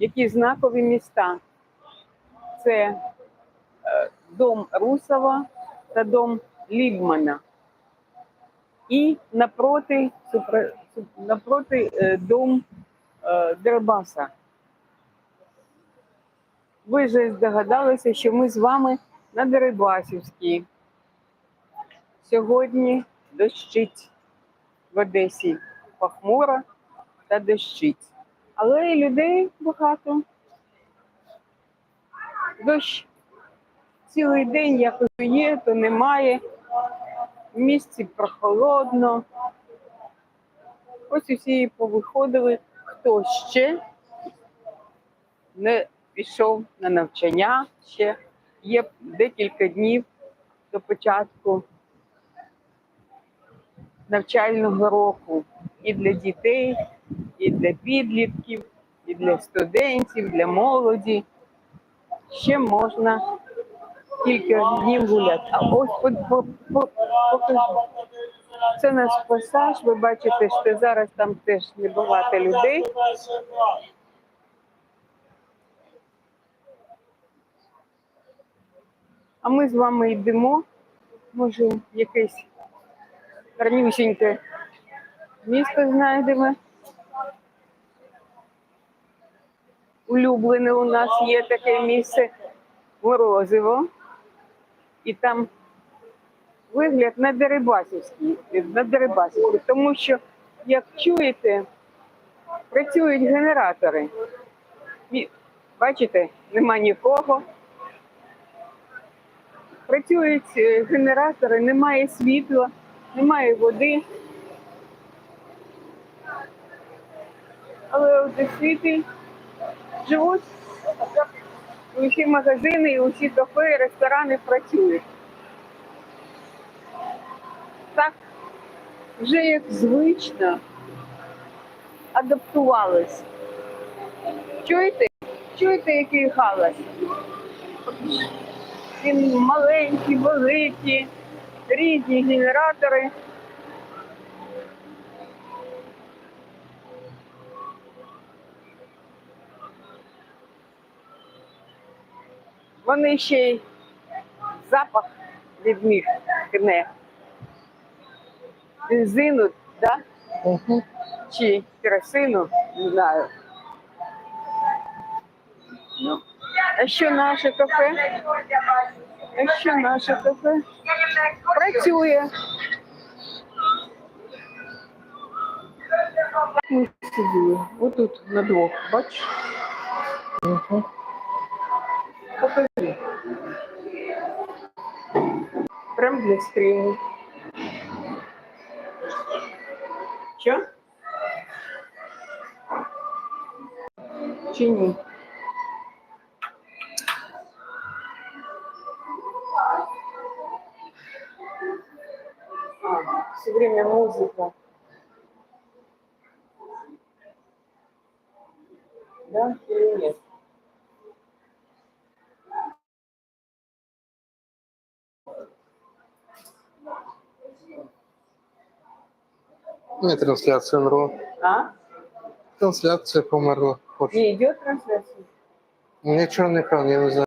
які знакові міста. Це е, дом Русова та дом Лібмана. І напроти, напроти е, дом е, Дербаса. Ви вже здогадалися, що ми з вами на Дерибасівській. Сьогодні дощить в Одесі похмуро та дощить. Але і людей багато. Дощ цілий день як є, то немає. В місті прохолодно. Ось усі повиходили, хто ще не пішов на навчання, ще є декілька днів до початку навчального року і для дітей, і для підлітків, і для студентів, для молоді. Ще можна кілька днів гуляти. А ось по, по, по, покажу. Це наш пасаж. Ви бачите, що зараз там теж небагато людей. А ми з вами йдемо. Може, якесь гарнюсіньке місто знайдемо. Улюблене у нас є таке місце Морозиво. І там вигляд на Дерибасівський, на Дерибасівський, тому що, як чуєте, працюють генератори. Бачите, нема нікого. Працюють е, генератори, немає світла, немає води. Але одесити живуть, усі магазини, усі кафе, ресторани працюють. Так вже як звично адаптувались. Чуєте? Чуєте, який галас? Він маленькі, великі, різні генератори. Вони ще й запах від них тхне. Бензину, да? чи керосину, не знаю. Ну, а що наше кафе? А що наше кафе? Працює. Ми сиділи. Отут на двох, бачиш? Угу. Покажи. Прям для стріму. Що? Чи? А, все время музыка. Да или нет? Не трансляция НРО. А? Трансляция померла. Не идет трансляция? Нічого черный екран, я не знаю.